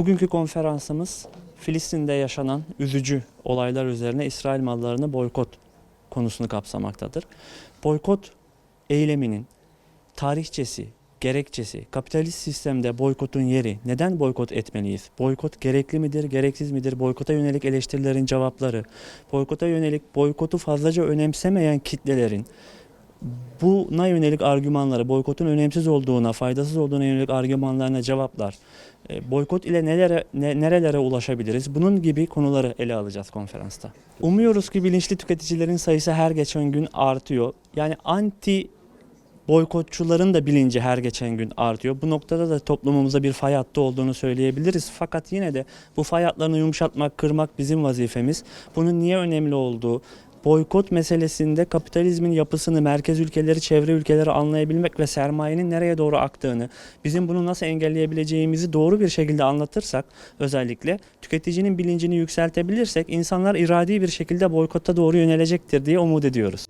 Bugünkü konferansımız Filistin'de yaşanan üzücü olaylar üzerine İsrail mallarını boykot konusunu kapsamaktadır. Boykot eyleminin tarihçesi, gerekçesi, kapitalist sistemde boykotun yeri, neden boykot etmeliyiz? Boykot gerekli midir, gereksiz midir? Boykota yönelik eleştirilerin cevapları, boykota yönelik boykotu fazlaca önemsemeyen kitlelerin buna yönelik argümanları, boykotun önemsiz olduğuna, faydasız olduğuna yönelik argümanlarına cevaplar, e, boykot ile nelere, ne- nerelere ulaşabiliriz? Bunun gibi konuları ele alacağız konferansta. Umuyoruz ki bilinçli tüketicilerin sayısı her geçen gün artıyor. Yani anti boykotçuların da bilinci her geçen gün artıyor. Bu noktada da toplumumuzda bir fay hattı olduğunu söyleyebiliriz. Fakat yine de bu fay hatlarını yumuşatmak, kırmak bizim vazifemiz. Bunun niye önemli olduğu, boykot meselesinde kapitalizmin yapısını, merkez ülkeleri, çevre ülkeleri anlayabilmek ve sermayenin nereye doğru aktığını, bizim bunu nasıl engelleyebileceğimizi doğru bir şekilde anlatırsak özellikle tüketicinin bilincini yükseltebilirsek insanlar iradi bir şekilde boykota doğru yönelecektir diye umut ediyoruz.